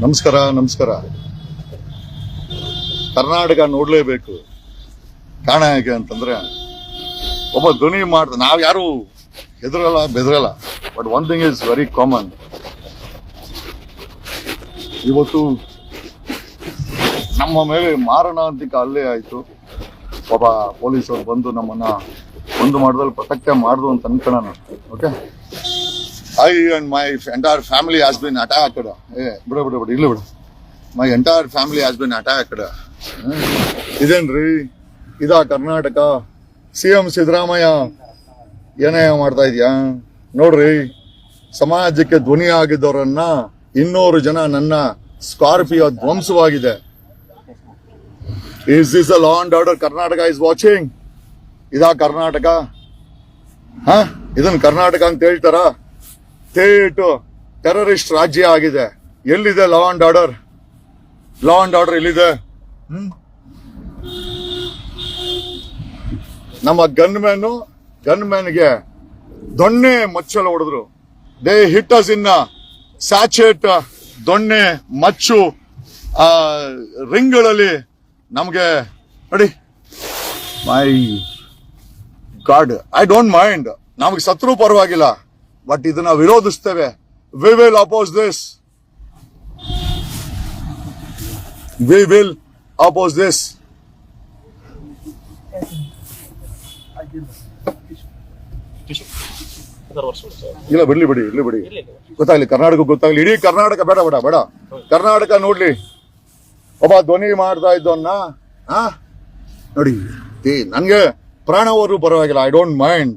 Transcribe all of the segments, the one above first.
ನಮಸ್ಕಾರ ನಮಸ್ಕಾರ. ಕರ್ನಾಟಕ ನೋಡ್ಲೇಬೇಕು. ಕಾರಣ ಹೇಗೆ ಅಂತಂದ್ರೆ, ಒಬ್ಬ ಧ್ವನಿ ಮಾಡ್ದ, ನಾವು ಯಾರು ಹೆದರಲ್ಲ, ಬೆದರಲ್ಲ. But one thing is very common ಇವತ್ತು ನಮ್ಮ ಮೇಲೆ ಮಾರಣಾಂತಿಕ ಅಲ್ಲೇ ಆಯ್ತು. ಒಬ್ಬ ಪೊಲೀಸರು ಬಂದು ನಮ್ಮನ್ನ ಒಂದು ಮಾಡ್ದಲ್ಲಿ ಪ್ರೊಟೆಕ್ಟೇ ಮಾಡ್ದು ಅಂತ ಅನ್ಕೊಳ್ಳೋಣ. Okay I and my entire family has been attacked ಏ ಬಿಡು ಬಿಡು ಬಿಡು ಇಲ್ಲ ಬಿಡು. My entire family has been attacked ಇದೇನ್ರಿ? ಇದಾ ಕರ್ನಾಟಕ. ಸಿ ಎಂ ಸಿದ್ದರಾಮಯ್ಯ ಏನೇ ಮಾಡ್ತಾ ಇದೆಯಾ? ನೋಡ್ರಿ ಸಮಾಜಕ್ಕೆ ಧ್ವನಿ ಆಗಿದ್ದವರನ್ನ ಇನ್ನೂರು ಜನ ನನ್ನ Scorpio ಧ್ವಂಸವಾಗಿದೆ. Is this a law and order Karnataka is watching ಇದಾ ಕರ್ನಾಟಕ? ಹಾ? ಇದನ್ನ ಕರ್ನಾಟಕ ಅಂತ ಹೇಳ್ತಾರ? ಸ್ಟೇಟ್ ಟೆರರಿಸ್ಟ್ ರಾಜ್ಯ ಆಗಿದೆ. ಎಲ್ಲಿದೆ law and order law and order ಎಲ್ಲಿದೆ? ನಮ್ಮ ಗನ್ ಗನ್ಮ್ಯಾನ್ಗೆ ಗನ್ ಮ್ಯಾನ್ಗೆ ದೊಣ್ಣೆ ಮಚ್ಚಲು ಹೊಡೆದ್ರು. They hit us in sachet ದೊಣ್ಣೆ, ಮಚ್ಚು, ಆ, ರಿಂಗ್ಗಳಲ್ಲಿ ನಮಗೆ ನೋಡಿ. My god I don't mind ನಮಗೆ ಸತ್ರು ಪರವಾಗಿಲ್ಲ. ಬಟ್ ಇದನ್ನ ವಿರೋಧಿಸ್ತೇವೆ. We will oppose this we will oppose this ಇಲ್ಲ, ಬಿಡ್ಲಿ, ಬಿಡಿ ಇಡ್ಲಿ ಬಿಡಿ. ಗೊತ್ತಾಗ್ಲಿ, ಕರ್ನಾಟಕ ಗೊತ್ತಾಗ್ಲಿ. ಇಡೀ ಕರ್ನಾಟಕ ಬೇಡ ಬೇಡ ಬೇಡ. ಕರ್ನಾಟಕ ನೋಡ್ಲಿ. ಒಬ್ಬ ಧ್ವನಿ ಮಾಡ್ತಾ ಇದ್ದವನ್ನ ನೋಡಿ ನನ್ಗೆ ಪ್ರಾಣವರು ಪರವಾಗಿಲ್ಲ. ಐ ಡೋಂಟ್ ಮೈಂಡ್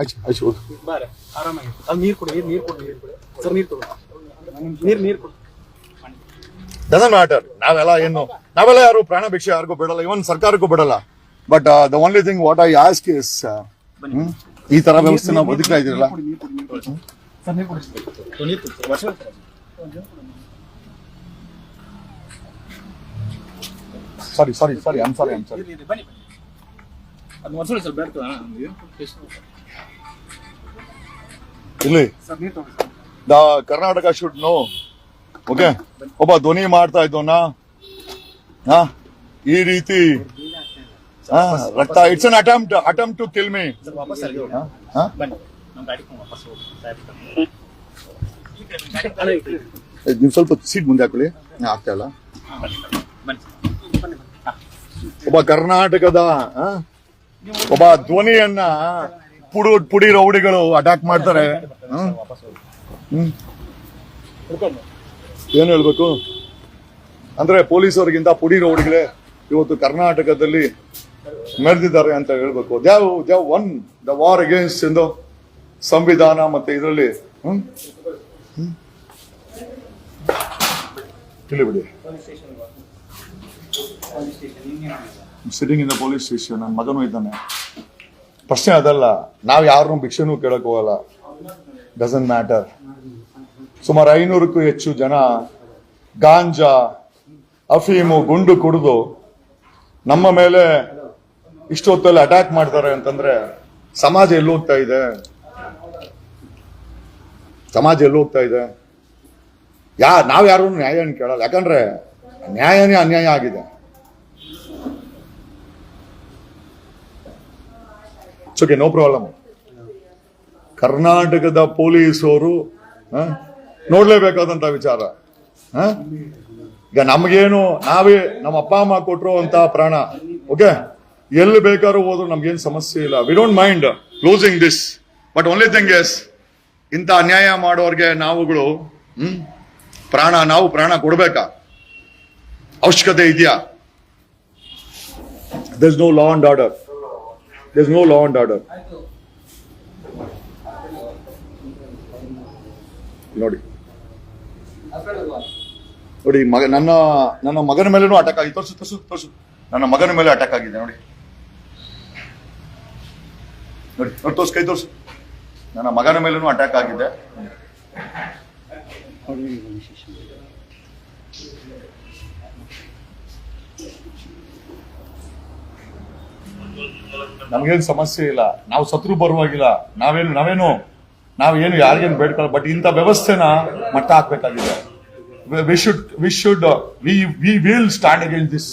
ಆಯ್ತು ಆಯ್ತು ಹೋಗಿ. ಬಾರೆ ಆರಾಮಾಗಿ. ಅಲ್ಲಿ ನೀರು ಕೊಡಿ ನೀರು ನೀರು ಕೊಡಿ ನೀರು ಕೊಡಿ. ಸರ್ ನೀರು ತಗೊಳ್ಳಿ ನೀರು ನೀರು ಕೊಡಿ. ಡಸನ್ ಮ್ಯಾಟರ್ ನಾವೆಲ್ಲ ಏನು ನಾವೆಲ್ಲ ಯಾರು ಪ್ರಾಣ ಭಿಕ್ಷೆ ಯಾರಿಗೂ ಬಿಡಲ್ಲ ಇವನ್ ಸರ್ಕಾರಕ್ಕೂ ಬಿಡಲ್ಲ. But the only thing what I ask is ಈ ತರ ವ್ಯವಸ್ಥೆ ನಾವು ಬದುಕ್ತಾ ಇದೀರಲ್ಲ ಸಾರಿ ಸಾರಿ ಸಾರಿ ನೀರು ಕೊಡಿ. ಸರ್ ಕೊಡಿ. ಕೊಡಿ. ಸಾರಿ ಐಮ್ ಸಾರಿ ಇಲ್ಲಿ? The Karnataka should know? Okay ಒಬ್ಬ ಧ್ವನಿ ಮಾಡ್ತಾ ಇದ್ದವನ? ಹಾ? ಈ ರೀತಿ? ಹಾ, ರಕ್ತ it's an attempt attempt to kill me sir ವಾಪಸ್ ಸರ್ ಬನ್ನಿ ನಮ್ಮ ಗಾಡಿ ವಾಪಸ್ ಹೋಗಿ ಸಾಹೇಬ್ ನೀವು ಸ್ವಲ್ಪ ಸೀಟ್ ಮುಂದೆ ಹಾಕೊಳ್ಳಿ. ನಾ ಆಗ್ತಾ ಇಲ್ಲ. ಬನ್ನಿ ಬನ್ನಿ ಬನ್ನಿ. ಒಬ್ಬ ಕರ್ನಾಟಕದ ಆ, ಒಬ್ಬ ಧ್ವನಿಯನ್ನ ಪುಡು ಪುಡಿ ರೌಡಿಗಳು ಅಟ್ಯಾಕ್ ಮಾಡ್ತಾರೆ. ಏನ್ ಹೇಳ್ಬೇಕು? ಅಂದ್ರೆ ಪೊಲೀಸರಿಗಿಂತ ಪುಡಿ ರೌಡಿಗಳೇ ಇವತ್ತು ಕರ್ನಾಟಕದಲ್ಲಿ ಮೆರೆದಿದ್ದಾರೆ ಅಂತ ಹೇಳ್ಬೇಕು. They've they've won the war against ಎಂದು ಸಂವಿಧಾನ ಮತ್ತೆ ಇದರಲ್ಲಿ? ಇಲ್ಲಿ ಬಿಡಿ. ಸಿಟಿಂಗ್ ಇನ್ ಪೊಲೀಸ್ ಸ್ಟೇಷನ್ ನನ್ನ ಮಗನೂ ಇದ್ದಾನೆ. ಪ್ರಶ್ನೆ ಅದಲ್ಲ, ನಾವು ಯಾರನ್ನೂ ಭಿಕ್ಷೆನೂ ಕೇಳಕ್ ಹೋಗಲ್ಲ. ಡಸನ್ ಮ್ಯಾಟರ್ ಸುಮಾರು ಐನೂರಕ್ಕೂ ಹೆಚ್ಚು ಜನ ಗಾಂಜಾ, ಅಫೀಮು, ಗುಂಡು ಕುಡಿದು ನಮ್ಮ ಮೇಲೆ ಇಷ್ಟೊತ್ತಲ್ಲಿ ಅಟ್ಯಾಕ್ ಮಾಡ್ತಾರೆ ಅಂತಂದ್ರೆ ಸಮಾಜ ಎಲ್ಲಿ ಹೋಗ್ತಾ ಇದೆ? ಸಮಾಜ ಎಲ್ಲಿ ಹೋಗ್ತಾ ಇದೆ? ಯಾ, ನಾವು ಯಾರು ನ್ಯಾಯ ಕೇಳಲ್ಲ. ಯಾಕಂದ್ರೆ ನ್ಯಾಯನೇ ಅನ್ಯಾಯ ಆಗಿದೆ. ಓಕೆ ನೋ ಪ್ರಾಬ್ಲಮ್ ಕರ್ನಾಟಕದ ಪೊಲೀಸರು ನೋಡಲೇಬೇಕಾದಂಥ ವಿಚಾರ? ಈಗ ನಮಗೇನು, ನಾವೇ ನಮ್ಮ ಅಪ್ಪ, ಅಮ್ಮ ಕೊಟ್ಟರು ಅಂತ ಪ್ರಾಣ. ಓಕೆ ಎಲ್ಲಿ ಬೇಕಾದ್ರೂ ಹೋದ್ರು ನಮ್ಗೇನು ಸಮಸ್ಯೆ ಇಲ್ಲ. We don't mind closing this but only thing is ಇಂಥ ಅನ್ಯಾಯ ಮಾಡೋರ್ಗೆ ನಾವುಗಳು ಹ್ಮ್ ಪ್ರಾಣ, ನಾವು ಪ್ರಾಣ ಕೊಡ್ಬೇಕಾ? ಅವಶ್ಯಕತೆ ಇದೆಯಾ? There no law and order there no law and order. ನೋಡಿ. ನೋಡಿ, ಮಗ, ನನ್ನ ನನ್ನ ಮಗನ ಮೇಲೂ ಅಟ್ಯಾಕ್ ಆಗಿ, ತೋರಿಸು ತೋರಿಸು ತೋರಿಸು. ನನ್ನ ಮಗನ ಮೇಲೆ ಅಟ್ಯಾಕ್ ಆಗಿದೆ, ನೋಡಿ. ನೋಡಿ ನೋಡಿ, ತೋರ್ಸು, ಕೈ ತೋರ್ಸು. ನನ್ನ ಮಗನ ಮೇಲೂ ಅಟ್ಯಾಕ್ ಆಗಿದೆ. ನಮಗೇನು ಸಮಸ್ಯೆ ಇಲ್ಲ. ನಾವು ಸತ್ರು ಬರುವಾಗಿಲ್ಲ. ನಾವೇನು ನಾವೇನು ನಾವೇನು ಯಾರಿಗೇನು ಬೇಡ್ಕೊಳ್ಳ ಬಟ್ ಇಂಥ ವ್ಯವಸ್ಥೆನ ಮಟ್ಟ ಹಾಕ್ಬೇಕಾಗಿದೆ. We should we should we we will stand again this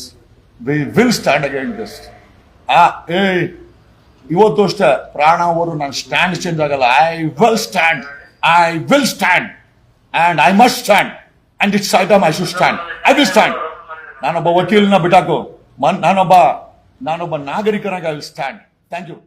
we will stand again this ಆ ಏ ಇವತ್ತು ಅಷ್ಟೇ ಪ್ರಾಣ ಅವರು ನಾನು ಸ್ಟ್ಯಾಂಡ್ ಚೇಂಜ್ ಆಗಲ್ಲ. I will stand I will stand and I must stand and it's item I should stand I will stand ನಾನೊಬ್ಬ ವಕೀಲನ ಬಿಟ್ಟಾಕು. ಮನ್, ನಾನೊಬ್ಬ ನಾನೊಬ್ಬ ನಾಗರಿಕನಾಗಿ I will stand thank you